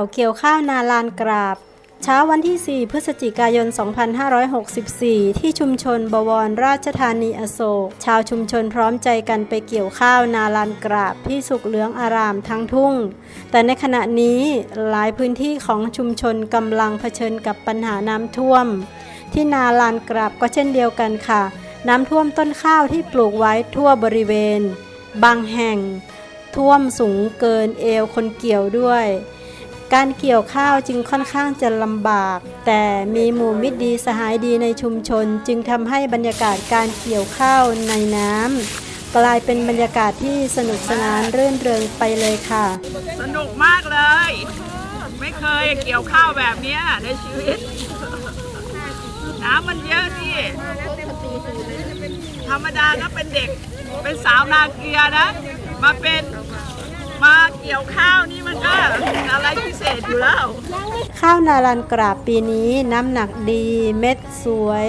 าเกี่ยวข้าวนาลานกราบ เช้าวันที่ 4 พฤศจิกายน 2564 ที่ชุมชนบวรราชธานีอโศก ชาวชุมชนพร้อมใจกันไปเกี่ยวข้าวนาลานกราบที่สุกเหลืองอารามทั้งทุ่ง แต่ในขณะนี้หลายพื้นที่ของชุมชนกำลังเผชิญกับปัญหาน้ำท่วม ที่นาลานกราบก็เช่นเดียวกันค่ะ น้ำท่วมต้นข้าวที่ปลูกไว้ทั่วบริเวณ บางแห่งท่วมสูงเกินเอวคนเกี่ยวด้วย การเกี่ยวข้าวจึงค่อนข้างจะลำบาก แต่มีหมู่มิตรดีสหายดีในชุมชน จึงทำให้บรรยากาศการเกี่ยวข้าวในน้ำกลายเป็นบรรยากาศที่สนุกสนานรื่นเริงไปเลยค่ะ สนุกมากเลย ไม่เคยเกี่ยวข้าวแบบนี้ในชีวิต น้ำมันเยอะนี่ธรรมดาก็เป็นเด็ก เป็นสาวนาเกลือนะ มาเป็น มาเกี่ยวข้าวนี่มันก็อะไรพิเศษอยู่แล้ว ข้าวนาลันกราบปีนี้น้ำหนักดีเม็ดสวย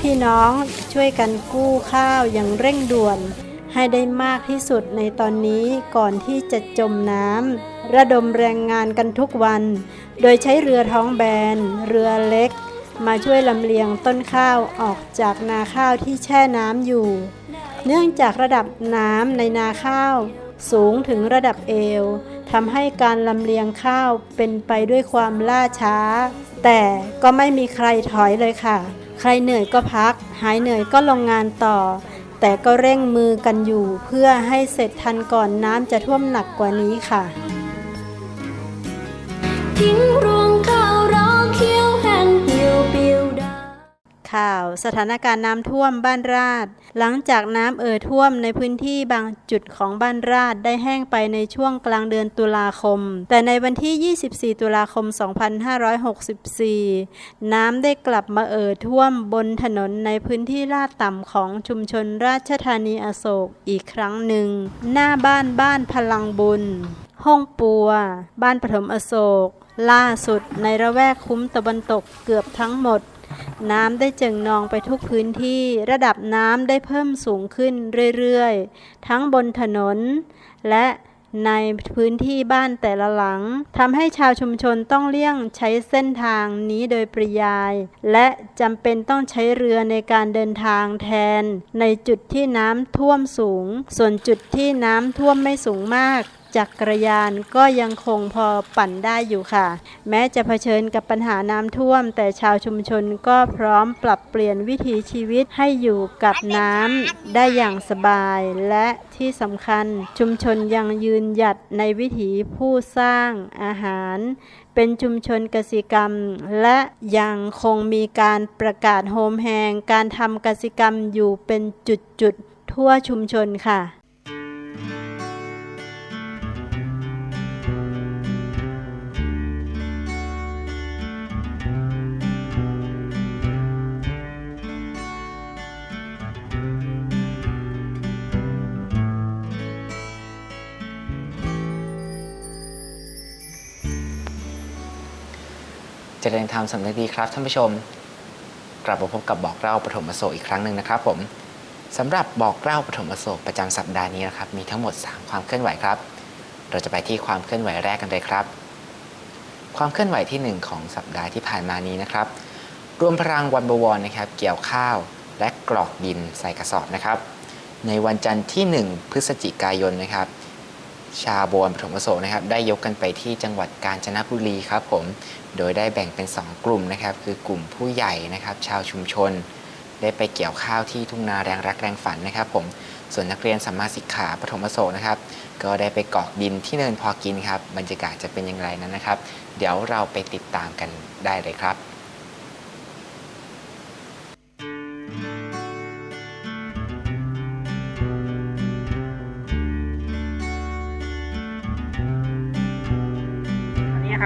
พี่น้องช่วยกันกู้ข้าวอย่างเร่งด่วน ให้ได้มากที่สุดในตอนนี้ก่อนที่จะจมน้ำระดมแรงงานกันทุกวัน โดยใช้เรือท้องแบน เรือเล็ก มาช่วยลำเลียงต้นข้าวออกจากนาข้าวที่แช่น้ำอยู่ เนื่องจากระดับน้ำในนาข้าว สูงถึงระดับเอวทำให้การลำเลียงข้าวเป็นไปด้วยความล่าช้า แต่ก็ไม่มีใครถอยเลยค่ะ ใครเหนื่อยก็พัก หายเหนื่อยก็ลงงานต่อ แต่ก็เร่งมือกันอยู่เพื่อให้เสร็จทันก่อนน้ำจะท่วมหนักกว่านี้ค่ะทิ้งรวง ข่าว สถานการณ์น้ำท่วมบ้านราดหลังจากน้ำเอ่อท่วมในพื้นที่บางจุดของบ้านราดได้แห้งไปในช่วงกลางเดือนตุลาคม แต่ในวันที่ 24 ตุลาคม 2564 น้ำได้กลับมาเอ่อท่วมบนถนนในพื้นที่ลาดต่ำของชุมชนราชธานีอโศกอีกครั้งหนึ่ง หน้าบ้านบ้านพลังบุญ ห้องปัว บ้านปฐมอโศกล่าสุดในระแวกคุ้มตะวันตกเกือบทั้งหมด น้ำได้เจิ่งนองไปทุกพื้นที่ ระดับน้ำได้เพิ่มสูงขึ้นเรื่อยๆ ทั้งบนถนน และในพื้นที่บ้านแต่ละหลังทำให้ชาวชุมชนต้องเลี่ยงใช้เส้นทางนี้โดยปริยาย และจำเป็นต้องใช้เรือในการเดินทางแทน ในจุดที่น้ำท่วมสูง ส่วนจุดที่น้ำท่วมไม่สูงมาก จักรยานก็ยังคงพอปั่นได้อยู่ค่ะ แม้จะเผชิญกับปัญหาน้ำท่วม แต่ชาวชุมชนก็พร้อมปรับเปลี่ยนวิถีชีวิตให้อยู่กับน้ำได้อย่างสบาย และที่สำคัญชุมชนยังยืนหยัดในวิถีผู้สร้างอาหาร เป็นชุมชนเกสิกรรม และยังคงมีการประกาศโฮมแฮงการทำเกสิกรรมอยู่เป็นจุดๆทั่วชุมชนค่ะ จริญธรรมสำนึกดีครับท่านผู้ชม กลับมาพบกับบอกเล่าปฐมอโศกอีกครั้งหนึ่งนะครับผมสำหรับบอกเล่าปฐมอโศกประจำสัปดาห์นี้นะครับมีทั้งหมด 3 ความเคลื่อนไหวครับ เราจะไปที่ความเคลื่อนไหวแรกกันเลยครับ ความเคลื่อนไหวทีหนึ่1 ของสัปดาห์ที่ผ่านมานี้นะครับ รวมพลังวันบวรนะครับ เกี่ยวข้าวและกรอกดินใส่กระสอบนะครับ ในวันจันทร์ที่ 1 พฤศจิกายนนะครับ ชาวบวนปฐมอโศกนะครับได้ยกกันไปที่จังหวัดกาญจนบุรีครับผม โดยได้แบ่งเป็น 2 กลุ่มนะครับ คือกลุ่มผู้ใหญ่นะครับ ชาวชุมชน ได้ไปเกี่ยวข้าวที่ทุ่งนาแรงรักแรงฝันนะครับ ผมส่วนนักเรียนสัมมาสิกขาปฐมอโศกนะครับ ก็ได้ไปกอกดินที่เนินพอกินครับบรรยากาศจะเป็นอย่างไรนั้นนะครับ เดี๋ยวเราไปติดตามกันได้เลยครับ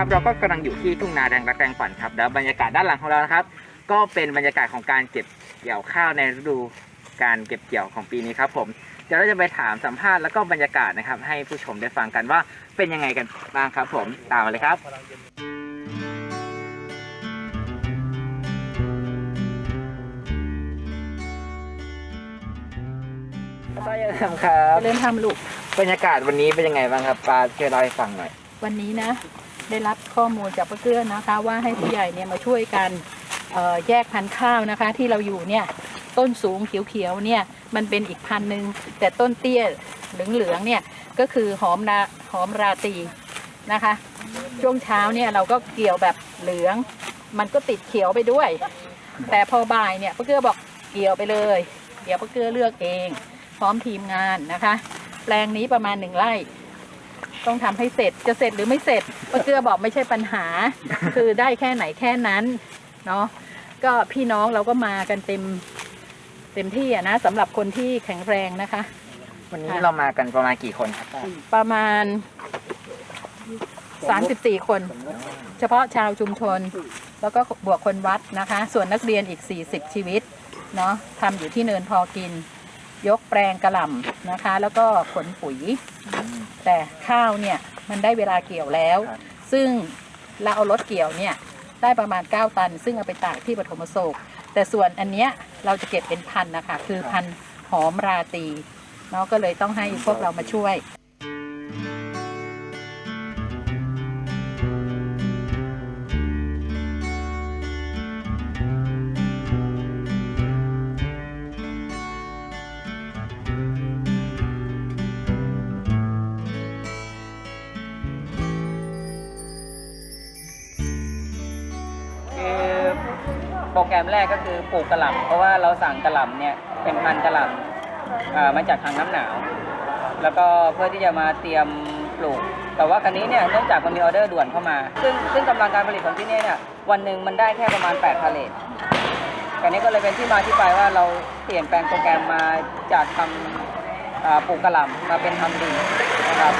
ครับเราก็กำลังอยู่ที่ทุ่งนาแดงรักแดงฝันครับแล้วบรรยากาศด้านหลังของเรานะครับ ก็เป็นบรรยากาศของการเก็บเกี่ยวข้าวในฤดูการเก็บเกี่ยวของปีนี้ครับผมเดี๋ยวเราจะไปถามสัมภาษณ์แล้วก็บรรยากาศนะครับ ให้ผู้ชมได้ฟังกันว่าเป็นยังไงกันบ้างครับ ผมตามมาเลยครับ ป้าจะทำครับ เริ่มทำลูก บรรยากาศวันนี้เป็นยังไงบ้างครับป้าช่วยเล่าให้ฟังหน่อยวันนี้นะ ได้รับข้อมูลจากป้าเกื้อนะคะ ว่าให้ผู้ใหญ่เนี่ยมาช่วยกันแยกพันธุ์ข้าวนะคะ ที่เราอยู่เนี่ยต้นสูงเขียวๆเนี่ยมันเป็นอีกพันหนึ่งแต่ต้นเตี้ยเหลืองๆเนี่ยก็คือหอมราหอมราตีนะคะ ช่วงเช้าเนี่ยเราก็เกี่ยวแบบเหลือง มันก็ติดเขียวไปด้วย แต่พอบ่ายเนี่ยป้าเกื้อบอกเกี่ยวไปเลย เดี๋ยวป้าเกื้อเลือกเอง พร้อมทีมงานนะคะ แปลงนี้ประมาณหนึ่งไร่ ต้องทำให้เสร็จจะเสร็จหรือไม่เสร็จป้าเกื้อบอกไม่ใช่ปัญหา คือได้แค่ไหนแค่นั้นเนาะก็พี่น้องเราก็มากันเต็มเต็มที่อะนะสำหรับคนที่แข็งแรงนะคะ วันนี้ค่ะเรามากันประมาณกี่คนครับป้าประมาณ 34 คน เฉพาะชาวชุมชน แล้วก็บวกคนวัดนะคะ ส่วนนักเรียนอีก 40 ชีวิตเนาะทำอยู่ที่เนินพอกิน ยกแปลงกระหล่ำนะคะ แล้วก็ขนปุ๋ย แต่ข้าวเนี่ยมันได้เวลาเกี่ยวแล้วครับซึ่งเราเอารถเกี่ยวเนี่ยได้ประมาณ 9 ตัน ซึ่งเอาไปตากที่ปฐมโศก แต่ส่วนอันเนี้ยเราจะเก็บเป็นพันธุ์นะคะ คือพันธุ์หอมราตรีเนาะก็เลยต้องให้พวกเรามาช่วย โปรแกรมแรกก็คือปลูกกระหล่ำเพราะว่าเราสั่งกระหล่ำเนี่ยเป็นพันธุ์กระหล่ำมาจากทางน้ำหนาว แล้วก็เพื่อที่จะมาเตรียมปลูก แต่ว่าครั้นี้เนี่ยเนื่องจากมันมีออเดอร์ด่วนเข้ามา ซึ่งซึ่งกำลังการผลิตของที่นี่เนี่ยวันหนึ่งมันได้แค่ประมาณ8พาเลทอันนี้ก็เลยเป็นที่มาที่ไปว่าเราเปลี่ยนแปลงโปรแกรมมาจากทำปลูกกระหล่ำมาเป็นทำดินนะครับ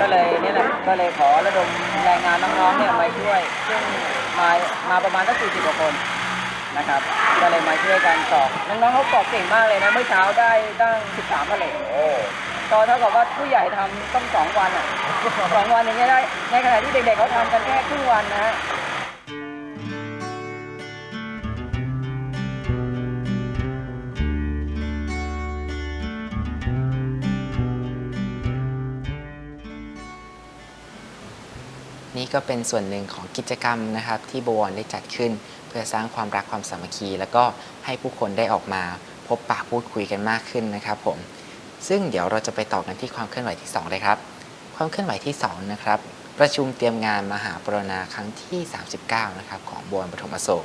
ก็เลยนี่แหละก็เลยขอระดมแรงงานน้องๆเนี่ยมาช่วย ซึ่งมามาประมาณตั้ง40กว่าคน นะครับ ก็เลยมาช่วยกันตอกน้องๆเขาตอกเก่งมากเลยนะ เมื่อเช้าได้ตั้ง 13พาเลทก็เท่ากับว่าผู้ใหญ่ทำต้องสองวันอะสองวันอย่างเงี้ยได้ ในขณะที่เด็กๆเขาทำกันแค่ครึ่งวันนะฮะ นี่ก็เป็นส่วนหนึ่งของกิจกรรมนะครับ ที่บวรได้จัดขึ้น เพื่อสร้างความรักความสามัคคี แล้วก็ให้ผู้คนได้ออกมาพบปะพูดคุยกันมากขึ้นนะครับผมซึ่งเดี๋ยวเราจะไปต่อกันที่ความเคลื่อนไหวที่ 2 เลยครับ ความเคลื่อนไหวที่2นะครับประชุมเตรียมงานมหาปรณาครั้งที่ 39 นะครับของบวรปฐมโศก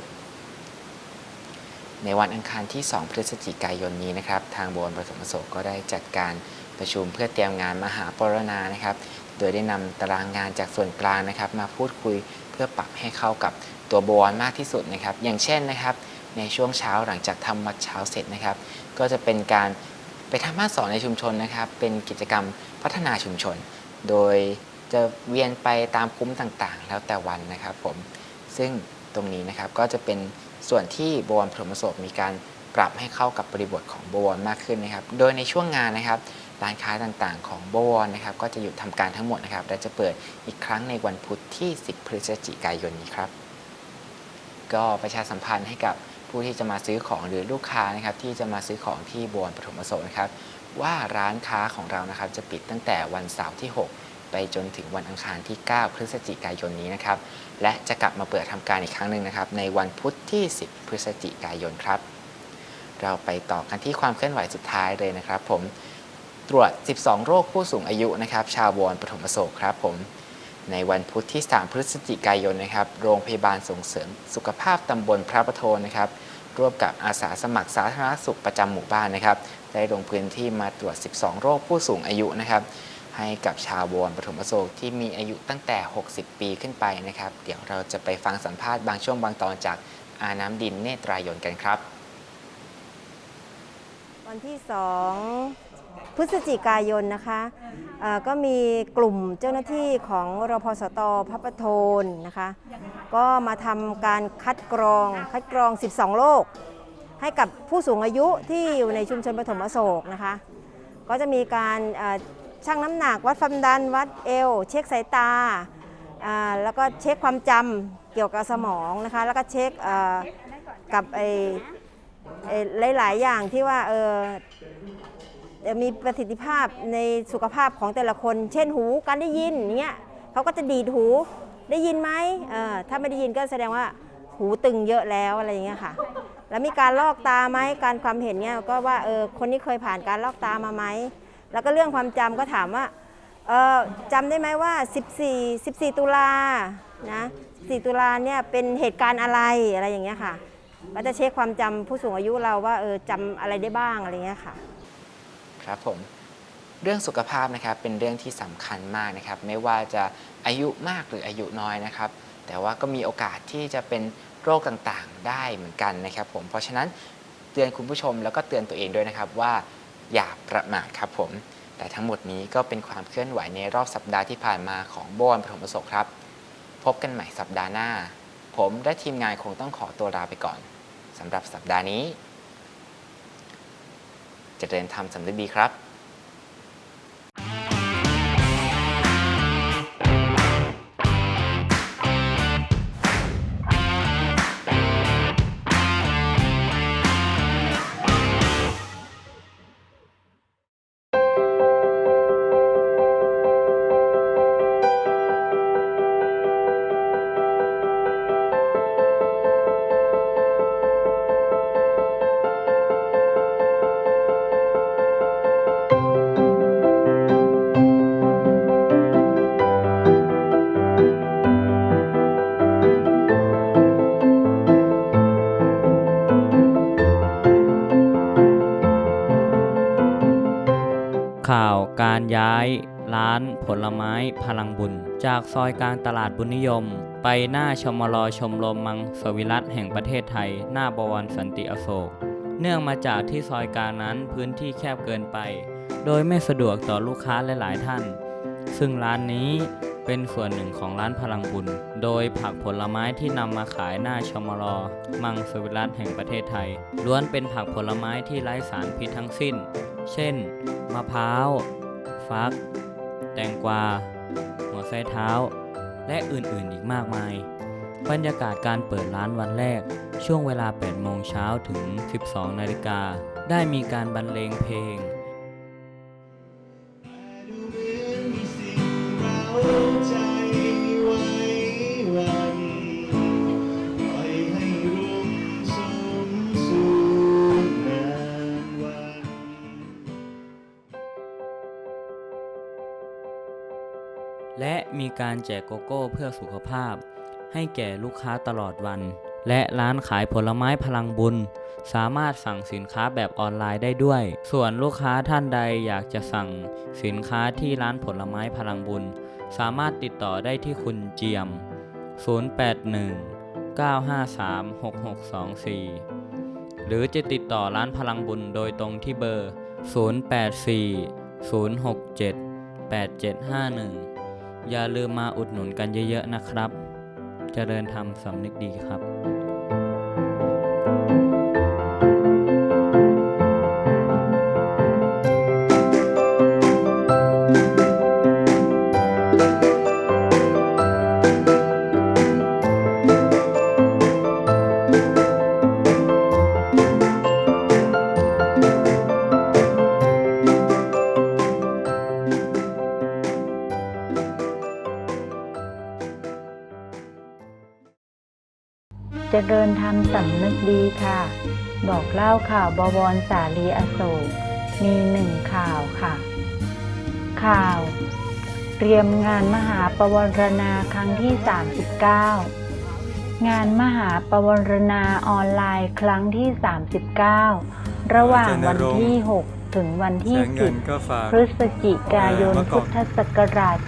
ในวันอังคารที่ 2 พฤศจิกายนนี้นะครับ ทางบวรปฐมโศกก็ได้จัดการประชุมเพื่อเตรียมงานมหาปรณานะครับ โดยได้นำตารางงานจากส่วนกลางนะครับ มาพูดคุยเพื่อปรับให้เข้ากับตัวบวรมากที่สุดนะครับ อย่างเช่นนะครับ ในช่วงเช้าหลังจากทำวัดเช้าเสร็จนะครับ ก็จะเป็นการไปทำบ้านสอนในชุมชนนะครับ เป็นกิจกรรมพัฒนาชุมชน โดยจะเวียนไปตามคุ้มต่างๆ แล้วแต่วันนะครับผมซึ่งตรงนี้นะครับก็จะเป็นส่วนที่บวรพรหมศกมีการปรับให้เข้ากับบริบทของบวรมากขึ้นนะครับ โดยในช่วงงานนะครับ ร้านค้าต่างๆ ของบวรนะครับก็จะหยุดทำการทั้งหมดนะครับและจะเปิดอีกครั้งในวันพุธที่ 10 พฤศจิกายนนี้ครับ ก็ประชาสัมพันธ์ให้กับผู้ที่จะมาซื้อของหรือลูกค้านะครับที่จะมาซื้อของที่บวรปฐมโศกนะครับว่าร้านค้าของเรานะครับจะปิดตั้งแต่วันเสาร์ที่ 6 ไปจนถึงวันอังคารที่ 9 พฤศจิกายนนี้นะครับและจะกลับมาเปิดทำการอีกครั้งหนึ่งนะครับในวันพุธที่ 10 พฤศจิกายนครับ เราไปต่อกันที่ความเคลื่อนไหวสุดท้ายเลยนะครับ ผม ตรวจ 12 โรคผู้สูงอายุนะครับชาวบวรปฐมโศกครับผมในวันพุธที่ 3 พฤศจิกายนนะครับ โรงพยาบาลส่งเสริมสุขภาพตำบลพระประโทนนะครับ ร่วมกับอาสาสมัครสาธารณสุขประจำหมู่บ้านนะครับ ได้ลงพื้นที่มาตรวจ 12 โรคผู้สูงอายุนะครับ ให้กับชาวบวรปฐมโศกที่มีอายุตั้งแต่ 60 ปีขึ้นไปนะครับ เดี๋ยวเราจะไปฟังสัมภาษณ์บางช่วงบางตอนจากอาน้ำดินเนตรายนกันครับ วันที่ 2 พฤศจิกายนนะคะก็มีกลุ่มเจ้าหน้าที่ของรพสตพระประโทนนะคะ ก็มาทำการคัดกรองคัดกรอง 12 โรคให้กับผู้สูงอายุที่อยู่ในชุมชนปฐมโศกนะคะ ก็จะมีการชั่งน้ำหนักวัดความดันวัดเอว เช็คสายตา แล้วก็เช็คความจำเกี่ยวกับสมองนะคะ แล้วก็เช็คกับไอเอ่อหลาย ๆ อย่างที่ว่าเออ มีประสิทธิภาพในสุขภาพของแต่ละคน เช่นหูการได้ยินเงี้ยเขาก็จะดีดหูได้ยินไหมถ้าไม่ได้ยินก็แสดงว่าหูตึงเยอะแล้วอะไรอย่างเงี้ยค่ะ แล้วมีการลอกตาไหมการความเห็นเนี่ยก็ว่าเออคนนี้เคยผ่านการลอกตามาไหมแล้วก็เรื่องความจำก็ถามว่าเออจำได้ไหมว่า 14 14 ตุลานะ14 ตุลาเนี่ยเป็นเหตุการณ์อะไรอะไรอย่างเงี้ยค่ะก็จะเช็คความจำผู้สูงอายุเราว่าเออจำอะไรได้บ้างอะไรเงี้ยค่ะ ครับผมเรื่องสุขภาพนะครับเป็นเรื่องที่สำคัญมากนะครับ ไม่ว่าจะอายุมากหรืออายุน้อยนะครับ แต่ว่าก็มีโอกาสที่จะเป็นโรคต่างๆได้เหมือนกันนะครับ ผมเพราะฉะนั้นเตือนคุณผู้ชมแล้วก็เตือนตัวเองด้วยนะครับว่าอย่าประมาทครับผม แต่ทั้งหมดนี้ก็เป็นความเคลื่อนไหวในรอบสัปดาห์ที่ผ่านมาของโบวันปฐมประสบครับ พบกันใหม่สัปดาห์หน้า ผมและทีมงานคงต้องขอตัวลาไปก่อนสำหรับสัปดาห์นี้ จะเดินทำสำนึกดีครับ การย้าย ร้านผลไม้พลังบุญ จากซอยกลางตลาดบุญนิยม ไปหน้าชมรชมรมมังสวิรัตแห่งประเทศไทย หน้าบวรสันติอโศก เนื่องมาจากที่ซอยกลางนั้นพื้นที่แคบเกินไป โดยไม่สะดวกต่อลูกค้าหลาย ๆ ท่าน ซึ่งร้านนี้เป็นส่วนหนึ่งของร้านพลังบุญ โดยผักผลไม้ที่นำมาขายหน้าชมรมังสวิรัตแห่งประเทศไทย ล้วนเป็นผักผลไม้ที่ไร้สารพิษทั้งสิ้น เช่น มะพร้าว ฟัก แตงกวา หัวไซเท้า และอื่นๆอีกมากมาย บรรยากาศการเปิดร้านวันแรก ช่วงเวลา 8 โมงเช้าถึง 12 นาฬิกา ได้มีการบรรเลงเพลง มีการแจกโกโก้เพื่อสุขภาพ ให้แก่ลูกค้าตลอดวัน และร้านขายผลไม้พลังบุญ สามารถสั่งสินค้าแบบออนไลน์ได้ด้วย ส่วนลูกค้าท่านใดอยากจะสั่งสินค้าที่ร้านผลไม้พลังบุญ สามารถติดต่อได้ที่คุณเจียม 081 953 6624 หรือจะติดต่อร้านพลังบุญโดยตรงที่เบอร์ 084 067 8751 อย่าลืมมาอุดหนุนกันเยอะๆนะครับเจริญธรรมสำนึกดีครับ เล่าข่าวบวรสาลีอโศกมีหนึ่งข่าวค่ะ ข่าว เตรียมงานมหาปวารณาครั้งที่ 39 งานมหาปวารณาออนไลน์ครั้งที่ 39 ระหว่างวันที่ 6 ถึงวันที่ 10 พฤศจิกายนพุทธศักราช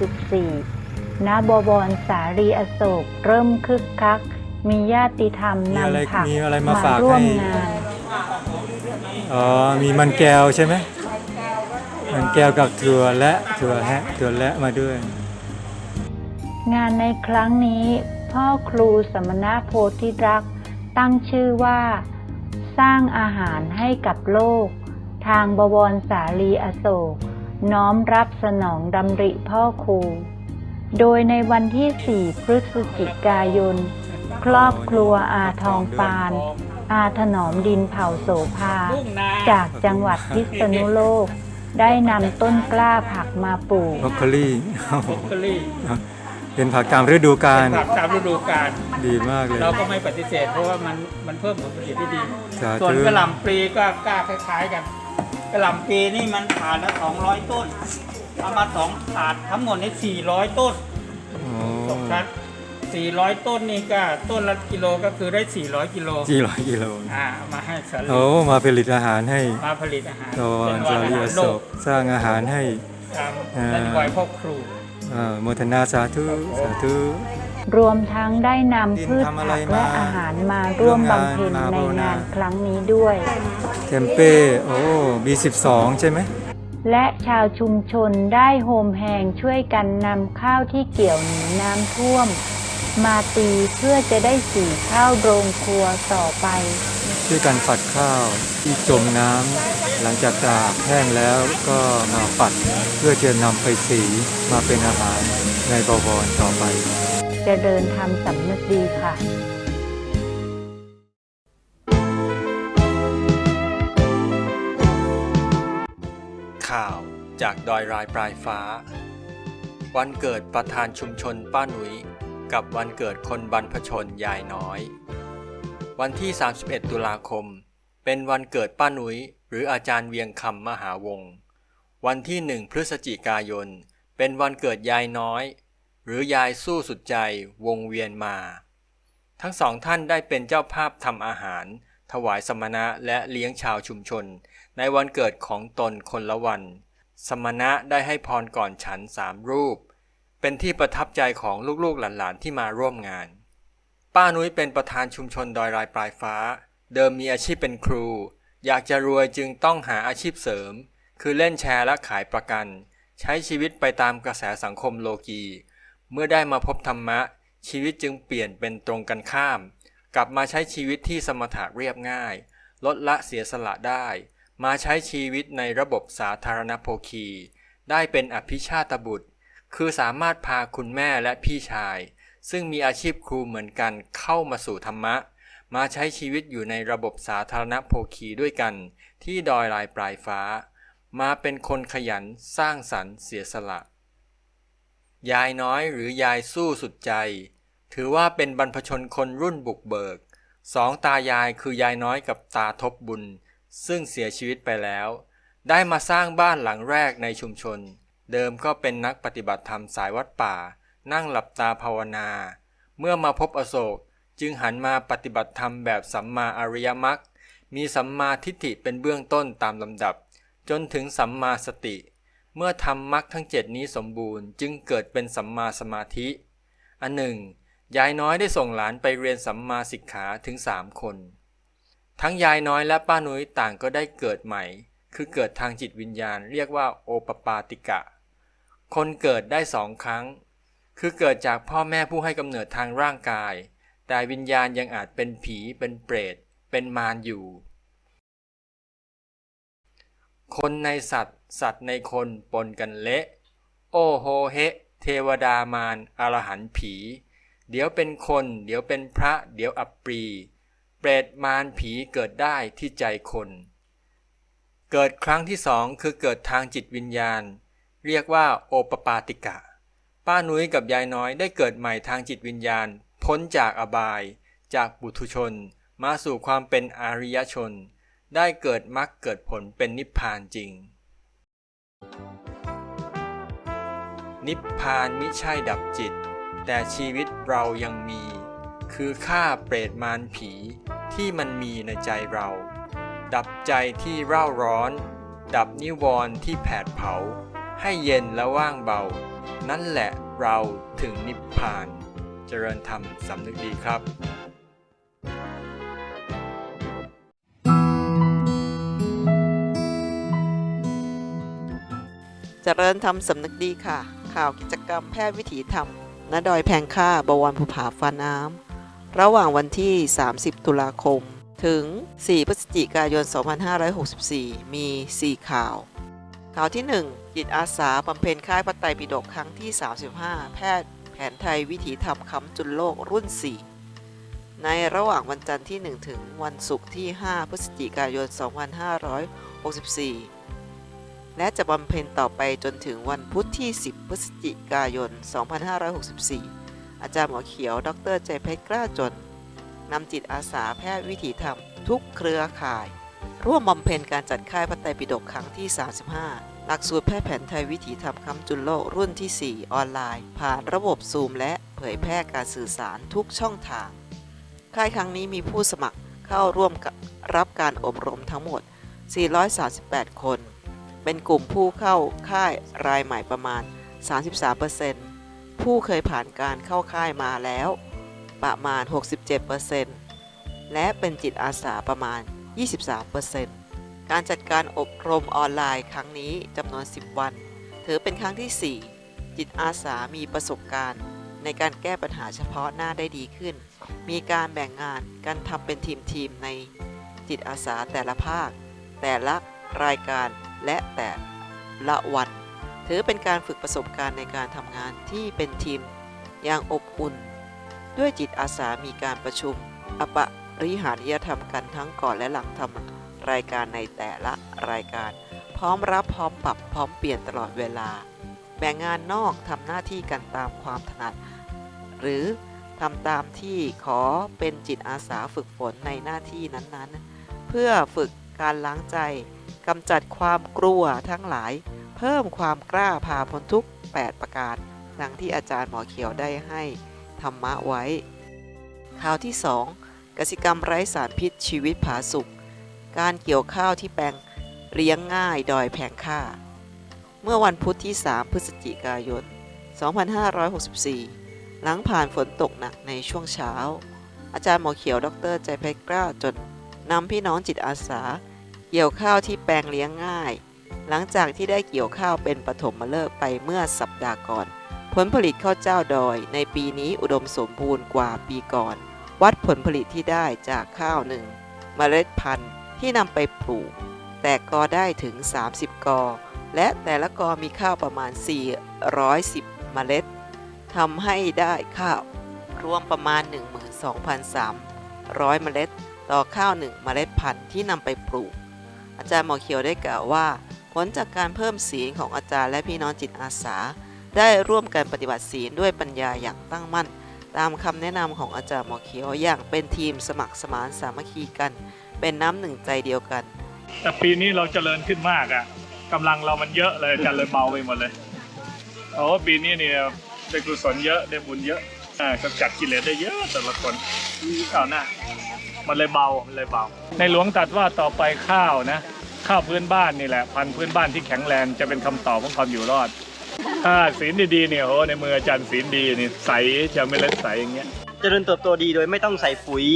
2564 ณ บวรสารีอโศกเริ่มคึกคัก มีญาติธรรมมีอะไรนำผักมีอะไรมามาฝากร่วมให้งานอ๋อมีมันแก้วใช่ไหมมันแก้วกับถั่วและถั่วแฮะถั่วและมาด้วย งานในครั้งนี้พ่อครูสมณะโพธิรักษ์ตั้งชื่อว่า สร้างอาหารให้กับโลก ทางบวรสาลีอโศก น้อมรับสนองดำริพ่อครู โดยในวันที่ 4 พฤศจิกายน ครอบครัวอาทองปาน อาถนอมดินเผาโสภา จากจังหวัดพิษณุโลก ได้นำต้นกล้าผักมาปลูกบรอกโคลี่บรอกโคลีเป็นผักตามฤดูกาลเป็นผักตามฤดูกาลดีมากเลย เราก็ไม่ปฏิเสธเพราะว่ามันมันเพิ่มผลผลิตได้ดี สาธุ ส่วนกระหล่ำปลีก็กล้าคล้ายๆกันกระหล่ำปลีนี่มันถาดละ200 ต้นเอามาสองถาดทั้งหมดนี่400 ต้น โอ้ ตกชัด 400 ต้นนี่ก็ต้นละกิโลก็คือได้ 400 กิโลกี่ร้อยกิโลอ่าเอามาให้สาลีโอ้มาผลิตอาหารให้มาผลิตอาหารตะวันเป็จานรีอาอหารโศโลกสร้างอาหารให้ตามอ่านนโยบายพ่อครูอ่าโมทนาสาธุสาธุ รวมทั้งได้นำพืชทำอะไรผักและมาอาหารมาร่วมบำเพ็ญร่วมงานมาในภาวนางานครั้งนี้ด้วย เทมเป้ โอ้มี12 ใช่ไหม และชาวชุมชนได้โฮมแหงช่วยกันนำข้าวที่เกี่ยวหนีน้ำท่วม มาตีเพื่อจะได้สีข้าวโรงครัวต่อไปช่วยกันฝัดข้าวที่จมน้ำหลังจากตากแห้งแล้วก็มาฝัดเพื่อจะนำไปสีมาเป็นอาหารในบวรต่อไปเจะเดินทำสำนึกดีค่ะข่าวจากดอยรายปลายฟ้า วันเกิดประธานชุมชนป้าหนุย กับวันเกิดคนบรรพชนยายน้อย วันที่ 31 ตุลาคม เป็นวันเกิดป้าหนุยหรืออาจารย์เวียงคำมหาวงศ์วันที่1พฤศจิกายน เป็นวันเกิดยายน้อย หรือยายสู้สุดใจวงเวียนมา ทั้งสองท่านได้เป็นเจ้าภาพทำอาหาร ถวายสมณะและเลี้ยงชาวชุมชน ในวันเกิดของตนคนละวัน สมณะได้ให้พรก่อนฉันสามรูป เป็นที่ประทับใจของลูกๆหลานๆที่มาร่วมงาน ป้านุ้ยเป็นประธานชุมชนดอยรายปลายฟ้า เดิมมีอาชีพเป็นครู อยากจะรวยจึงต้องหาอาชีพเสริม คือเล่นแชร์และขายประกัน ใช้ชีวิตไปตามกระแสสังคมโลกี เมื่อได้มาพบธรรมะ ชีวิตจึงเปลี่ยนเป็นตรงกันข้าม กลับมาใช้ชีวิตที่สมถะเรียบง่าย ลดละเสียสละได้ มาใช้ชีวิตในระบบสาธารณโภคี ได้เป็นอภิชาตบุตร คือสามารถพาคุณแม่และพี่ชาย ซึ่งมีอาชีพครูเหมือนกันเข้ามาสู่ธรรมะ มาใช้ชีวิตอยู่ในระบบสาธารณโภคีด้วยกัน ที่ดอยลายปลายฟ้า มาเป็นคนขยันสร้างสรรค์เสียสละ ยายน้อยหรือยายสู้สุดใจ ถือว่าเป็นบรรพชนคนรุ่นบุกเบิกสองตายายคือยายน้อยกับตาทบบุญ ซึ่งเสียชีวิตไปแล้ว ได้มาสร้างบ้านหลังแรกในชุมชน เดิมก็เป็นนักปฏิบัติธรรมสายวัดป่า นั่งหลับตาภาวนา เมื่อมาพบอโศกจึงหันมาปฏิบัติธรรมแบบสัมมาอริยมรรค มีสัมมาทิฏฐิเป็นเบื้องต้นตามลำดับ จนถึงสัมมาสติ เมื่อทำมรรคทั้งเจ็ดนี้สมบูรณ์ จึงเกิดเป็นสัมมาสมาธิ อันหนึ่ง ยายน้อยได้ส่งหลานไปเรียนสัมมาสิกขาถึงสามคน ทั้งยายน้อยและป้านุ้ยต่างก็ได้เกิดใหม่ คือเกิดทางจิตวิญญาณเรียกว่าโอปปาติกะ คนเกิดได้สองครั้ง คือเกิดจากพ่อแม่ผู้ให้กำเนิดทางร่างกาย แต่วิญญาณยังอาจเป็นผี เป็นเปรต เป็นมารอยู่ คนในสัตว์ สัตว์ในคนปนกันเละ โอโหเฮเทวดามารอรหันผี เดี๋ยวเป็นคน เดี๋ยวเป็นพระ เดี๋ยวอับปรี เปรตมารผีเกิดได้ที่ใจคน เกิดครั้งที่สองคือเกิดทางจิตวิญญาณ เรียกว่าโอปปาติกะ ป้านุ้ยกับยายน้อยได้เกิดใหม่ทางจิตวิญญาณ พ้นจากอบาย จากบุถุชน มาสู่ความเป็นอริยชน ได้เกิดมรรคเกิดผลเป็นนิพพานจริง นิพพานมิใช่ดับจิต แต่ชีวิตเรายังมี คือฆ่าเปรตมารผีที่มันมีในใจเรา ดับใจที่เร่าร้อน ดับนิวรณ์ที่แผดเผา ให้เย็นและว่างเบา นั่นแหละเราถึงนิพพาน เจริญธรรมสำนึกดีครับเจริญธรรมสำนึกดีค่ะ ข่าวกิจกรรมแพทย์วิถีธรรมณดอยแพงค่าบวรภูผาฟ้าน้ำ ระหว่างวันที่ 30 ตุลาคม ถึง 4 พฤศจิกายน 2564 มี 4 ข่าว ข่าวที่ 1 จิตอาสาบำเพ็ญค่ายพระไตรปิฎกครั้งที่ 35 แพทย์แผนไทยวิถีธรรมคำจุลโลกรุ่น 4 ในระหว่างวันจันทร์ที่ 1 ถึงวันศุกร์ที่ 5 พฤศจิกายน 2564 และจะบำเพ็ญต่อไปจนถึงวันพุธที่ 10 พฤศจิกายน 2564 อาจารย์หมอเขียว ดรใจเพชรกล้าจนนำจิตอาสาแพทย์วิถีธรรมทุกเครือข่าย ร่วมบำเพ็ญการจัดค่ายพระไตรปิฎกครั้งที่ 35 หลักสูตรแพทย์แผนไทยวิถีธรรมคำจุลโลกรุ่นที่ 4 ออนไลน์ ผ่านระบบซูมและเผยแพร่การสื่อสารทุกช่องทาง ค่ายครั้งนี้มีผู้สมัครเข้าร่วมรับการอบรมทั้งหมด 438 คน เป็นกลุ่มผู้เข้าค่ายรายใหม่ประมาณ 33%ผู้เคยผ่านการเข้าค่ายมาแล้ว ประมาณ 67%และเป็นจิตอาสาประมาณ 23% การจัดการอบรมออนไลน์ครั้งนี้จำนวน 10 วัน ถือเป็นครั้งที่ 4 จิตอาสามีประสบการณ์ ในการแก้ปัญหาเฉพาะหน้าได้ดีขึ้น มีการแบ่งงานกันทำเป็นทีมๆในจิตอาสาแต่ละภาค แต่ละรายการและแต่ละวัน ถือเป็นการฝึกประสบการณ์ในการทำงานที่เป็นทีมอย่างอบอุ่น ด้วยจิตอาสามีการประชุมอปริหาริยธรรมกันทั้งก่อนและหลังทำ รายการในแต่ละรายการ พร้อมรับพร้อมปรับพร้อมเปลี่ยนตลอดเวลา แบ่งงานนอกทำหน้าที่กันตามความถนัด หรือทำตามที่ขอเป็นจิตอาสาฝึกฝนในหน้าที่นั้นๆ เพื่อฝึกการล้างใจกำจัดความกลัวทั้งหลาย เพิ่มความกล้าพาพ้นทุก 8 ประการดังที่อาจารย์หมอเขียวได้ให้ธรรมะไว้ ข่าวที่ 2กสิกรรมไร้สารพิษชีวิตผาสุก การเกี่ยวข้าวที่แปลงเลี้ยงง่ายดอยแพงค่า เมื่อวันพุธที่ 3 พฤศจิกายน 2564 หลังผ่านฝนตกหนักในช่วงเช้า อาจารย์หมอเขียวดรใจเพชรกล้าจนนำพี่น้องจิตอาสา เกี่ยวข้าวที่แปลงเลี้ยงง่าย หลังจากที่ได้เกี่ยวข้าวเป็นปฐมฤกษ์ไปเมื่อสัปดาห์ก่อน ผลผลิตข้าวเจ้าดอย ในปีนี้อุดมสมบูรณ์กว่าปีก่อน วัดผลผลิตที่ได้จากข้าวหนึ่งเมล็ดพันธุ์ ที่นำไปปลูก แต่กอได้ถึง 30 กอ และแต่ละกอมีข้าวประมาณ 410 เมล็ดทำให้ได้ข้าวรวมประมาณ 12,300 เมล็ด ต่อข้าวหนึ่งเมล็ดพันธุ์ที่นำไปปลูก อาจารย์หมอเขียวได้กล่าวว่า ผลจากการเพิ่มศีลของอาจารย์และพี่น้องจิตอาสา ได้ร่วมกันปฏิบัติศีลด้วยปัญญาอย่างตั้งมั่น ตามคำแนะนำของอาจารย์หมอเขียวอย่างเป็นทีมสมัครสมานสามัคคีกัน เป็นน้ำหนึ่งใจเดียวกัน แต่ปีนี้เราเจริญขึ้นมากอะกำลังเรามันเยอะเลยจารย์เลยเบาไปหมดเลยเพราะว่าปีนี้เนี่ยได้กุศลเยอะได้บุญเยอะอ่ากำจัดกิเลสได้เยอะแต่ละคนข้าวหน้ามันเลยเบามันเลยเบา ในหลวงตรัดว่าต่อไปข้าวนะ ข้าวพื้นบ้านนี่แหละพันธุ์พื้นบ้านที่แข็งแรงจะเป็นคำตอบของความอยู่รอด ถ้าศีลดีๆเนี่ยโอ้ในมืออาจารย์ศีลดีนี่ใสจะไม่เล็ดใสอย่างเงี้ย เจริญเติบโตดีโดยไม่ต้องใส่ปุ๋ย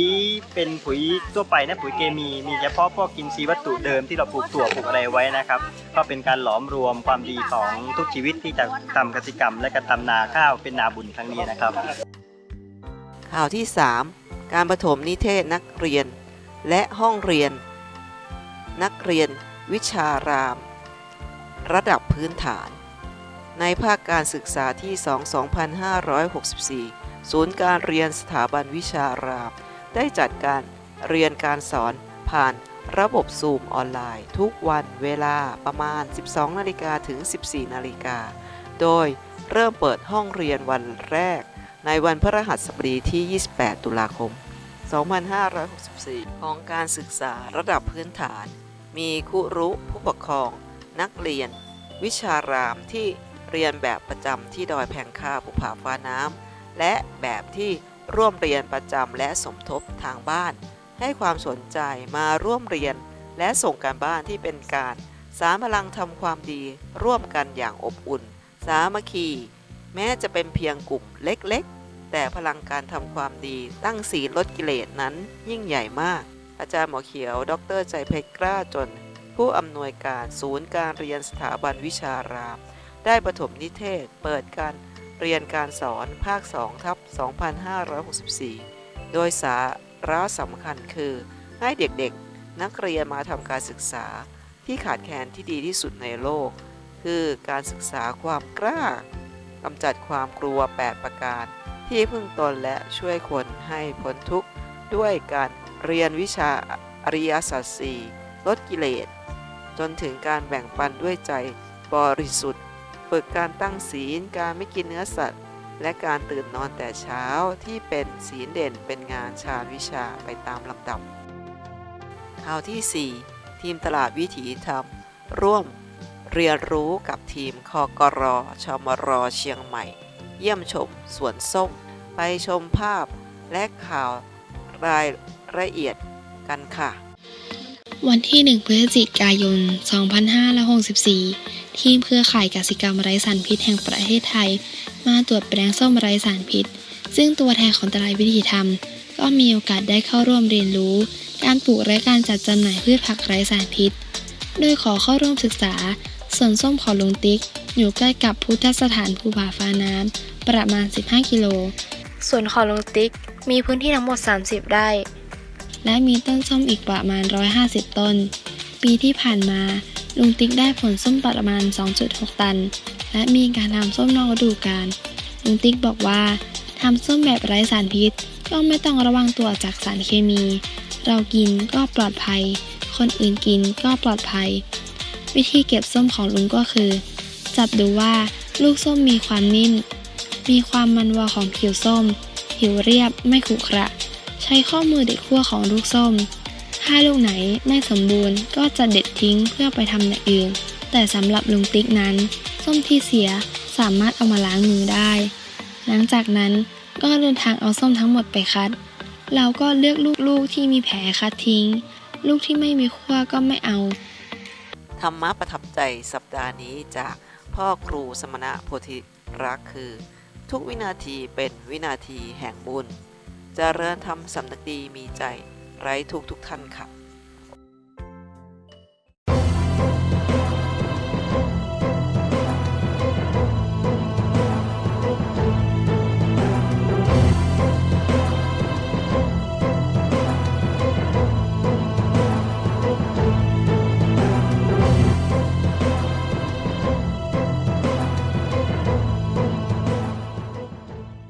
เป็นปุ๋ยทั่วไปนะปุ๋ยเคมีมีเฉพาะพวกกินทรีวัตถุเดิมที่เราปลูกถั่วปลูกอะไรไว้นะครับ ก็เป็นการหลอมรวมความดีของทุกชีวิตที่จะทำกสิกรรม และการทำนาข้าวเป็นนาบุญครั้งนี้นะครับ ข่าวที่ 3 การประถมนิเทศนักเรียน และห้องเรียน นักเรียน วิชาราม ระดับพื้นฐาน ในภาคการศึกษาที่ 2 2564 ศูนย์การเรียนสถาบันวิชาราม ได้จัดการเรียนการสอนผ่านระบบซูมออนไลน์ ทุกวันเวลาประมาณ 12 นาฬิกาถึง 14 นาฬิกา โดยเริ่มเปิดห้องเรียนวันแรก ในวันพฤหัสบดีที่ 28 ตุลาคม 2564 ของการศึกษาระดับพื้นฐาน มีครูรุผู้ปกครอง นักเรียน วิชารามที่เรียนแบบประจำที่ดอยแพงค่าภูผาฟ้าน้ำ และแบบที่ร่วมเรียนประจำและสมทบทางบ้าน ให้ความสนใจมาร่วมเรียน และส่งการบ้านที่เป็นการสามพลังทำความดีร่วมกันอย่างอบอุ่น สามัคคี แม้จะเป็นเพียงกลุ่มเล็กๆ แต่พลังการทำความดีตั้งศีลลดกิเลสนั้นยิ่งใหญ่มาก อาจารย์หมอเขียว ดรใจเพชรกล้าจน ผู้อำนวยการศูนย์การเรียนสถาบันวิชาราม ได้ประถมนิเทศเปิดการ เรียนการสอนภาค2ทับ2564 โดยสาระสำคัญคือ ให้เด็กๆ นักเรียนมาทำการศึกษาที่ขาดแคลนที่ดีที่สุดในโลก คือการศึกษาความกล้ากำจัดความกลัว 8 ประการ ที่พึ่งตนและช่วยคนให้พ้นทุกข์ ด้วยการเรียนวิชาอริยสัจสี่ลดกิเลส จนถึงการแบ่งปันด้วยใจบริสุทธิ์ ฝึกการตั้งศีล การไม่กินเนื้อสัตว์ และการตื่นนอนแต่เช้าที่เป็นศีลเด่นเป็นงานชาญวิชาไปตามลำดับข่าวที่ 4 ทีมตลาดวิถีธรรม ร่วมเรียนรู้กับทีมคอกรชมรเชียงใหม่ เยี่ยมชมสวนส้ม ไปชมภาพและข่าวรายละเอียดกันค่ะ วันที่ 1 พฤศจิกายน 2564 ทีมเครือข่ายกสิกรรมไร้สารพิษแห่งประเทศไทย มาตรวจแปลงส้มไร้สารพิษ ซึ่งตัวแทนของตลาดวิถีธรรม ก็มีโอกาสได้เข้าร่วมเรียนรู้ การปลูกและการจัดจำหน่ายพืชผักไร้สารพิษ โดยขอเข้าร่วมศึกษาสวนส้มของลุงติ๊ก อยู่ใกล้กับพุทธสถานภูผาฟ้าน้ำประมาณ 15 กิโล ส่วนของลุงติ๊ก มีพื้นที่ทั้งหมด 30 ไร่ และมีต้นส้มอีกประมาณ 150 ต้น ปีที่ผ่านมาลุงติ๊กได้ผลส้มประมาณ 2.6 ตัน และมีการทำส้มนอกฤดูกาลลุงติ๊กบอกว่าทำส้มแบบไร้สารพิษก็ไม่ต้องระวังตัวจากสารเคมี เรากินก็ปลอดภัย คนอื่นกินก็ปลอดภัย วิธีเก็บส้มของลุงก็คือ จับดูว่าลูกส้มมีความนิ่ม มีความมันวาวของผิวส้ม ผิวเรียบไม่ขรุขระ ใช้ข้อมือเด็ดขั้วของลูกส้ม ถ้าลูกไหนไม่สมบูรณ์ก็จะเด็ดทิ้งเพื่อไปทำอย่างอื่น แต่สำหรับลุงติ๊กนั้น ส้มที่เสียสามารถเอามาล้างมือได้ หลังจากนั้นก็เดินทางเอาส้มทั้งหมดไปคัด เราก็เลือกลูกๆที่มีแผลคัดทิ้ง ลูกที่ไม่มีขั้วก็ไม่เอา ธรรมะประทับใจสัปดาห์นี้จากพ่อครูสมณะโพธิรักคือ ทุกวินาทีเป็นวินาทีแห่งบุญ เจริญธรรมสำนึกดีมีใจ ไร้ทุกทุกท่านค่ะ